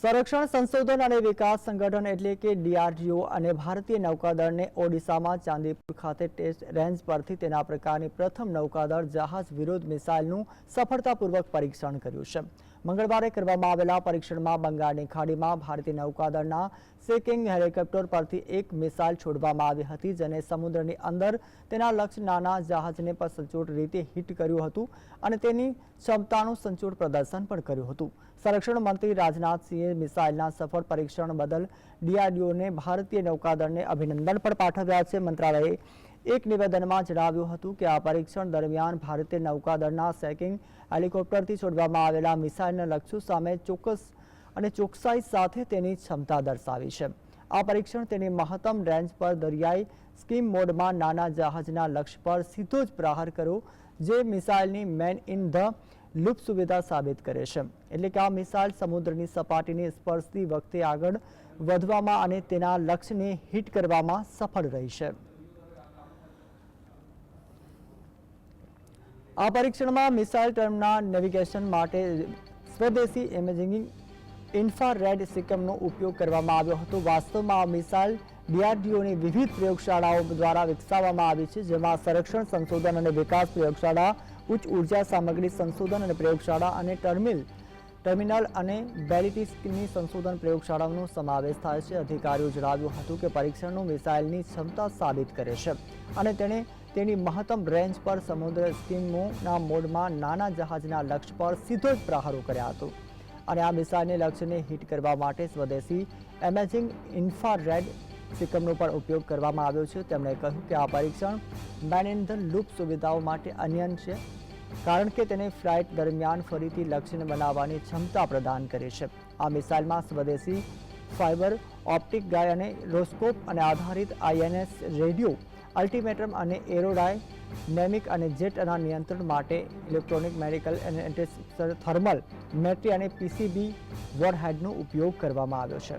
સંરક્ષણ સંશોધન અને વિકાસ સંગઠન એટલે કે ડીઆરડીઓ અને ભારતીય નૌકાદળને ઓડિશામાં ચાંદીપુર ખાતે ટેસ્ટ રેન્જ પરથી તેના પ્રકારની પ્રથમ નૌકાદળ જહાજ વિરોધ મિસાઇલનું સફળતાપૂર્વક પરીક્ષણ કર્યું છે. મંગળવારે કરવામાં આવેલા પરીક્ષણમાં બંગાળની ખાડીમાં ભારતીય નૌકાદળના સેકિંગ હેલિકોપ્ટર પરથી એક મિસાઇલ છોડવામાં આવી હતી, જેને સમુદ્રની અંદર તેના લક્ષ્ય નાના જહાજને પર સચોટ રીતે હિટ કર્યું હતું અને તેની ક્ષમતાનું સંચોટ પ્રદર્શન પણ કર્યું હતું. સંરક્ષણ મંત્રી રાજનાથસિંહે મિસાઇલના સફળ પરીક્ષણ બદલ ડીઆરડીઓને ભારતીય નૌકાદળને અભિનંદન પણ પાઠવ્યા છે. મંત્રાલયે એક નિવેદનમાં જણાવ્યું હતું કે આ પરીક્ષણ દરમિયાન ભારતીય નૌકાદળના સેકિંગ હેલિકોપ્ટરથી છોડવામાં આવેલા મિસાઇલના લક્ષ્યો સામે ચોક્કસ અને ચોકસાઈ સાથે તેની ક્ષમતા દર્શાવી છે. આ પરીક્ષણ તેની મહત્તમ રેન્જ પર દરિયાઈ સ્કીમ મોડમાં નાના જહાજના લક્ષ્ય પર સીધો જ પ્રહાર કર્યો, જે મિસાઇલની મેન ઇન ધ લૂપ સુવિધા સાબિત કરે છે. એટલે કે આ મિસાઇલ સમુદ્રની સપાટીને સ્પર્શતી વખતે આગળ વધવામાં અને તેના લક્ષ્યને હિટ કરવામાં સફળ રહી છે. આ પરીક્ષણમાં મિસાઇલ ટર્મના નેવિગેશન માટે સ્વદેશી ઇમેજિંગ ઇન્ફ્રારેડ સિકમનો ઉપયોગ કરવામાં આવ્યો હતો. વાસ્તવમાં આ મિસાઇલ ડીઆરડીઓની વિવિધ પ્રયોગશાળાઓ દ્વારા વિકસાવવામાં આવી છે, જેમાં સંરક્ષણ સંશોધન અને વિકાસ પ્રયોગશાળા, ઉચ્ચ ઊર્જા સામગ્રી સંશોધન અને પ્રયોગશાળા અને ટર્મિલ, ટર્મિનલ અને બેલિટિસની સંશોધન પ્રયોગશાળાઓનો સમાવેશ થાય છે. અધિકારીઓ જણાવ્યું હતું કે પરીક્ષણનું મિસાઇલની ક્ષમતા સાબિત કરે છે અને તેણે તેની મહત્તમ રેન્જ પર સમુદ્ર સ્કીમોના મોડમાં નાના જહાજના લક્ષ્ય પર સીધો જ પ્રહારો કર્યા હતો. અને આ મિસાઇલને લક્ષ્યને હિટ કરવા માટે સ્વદેશી એમેજિંગ ઇન્ફ્રારેડ સિકમનો પણ ઉપયોગ કરવામાં આવ્યો છે. તેમણે કહ્યું કે આ પરીક્ષણ મેન ઇન ધ લૂપ સુવિધાઓ માટે અન્યન છે, કારણ કે તેને ફ્લાઇટ દરમિયાન ફરીથી લક્ષ્યને બનાવવાની ક્ષમતા પ્રદાન કરે છે. આ મિસાઇલમાં સ્વદેશી ફાઇબર ઓપ્ટિક ગાય અને રોસ્કોપ અને આધારિત આઈએનએસ રેડિયો અલ્ટિમેટમ અને એરોડાયનેમિક અને જેટના નિયંત્રણ માટે ઇલેક્ટ્રોનિક મેડિકલ અને થર્મલ મેટ્રી અને પીસીબી વોરહેડનો ઉપયોગ કરવામાં આવ્યો છે.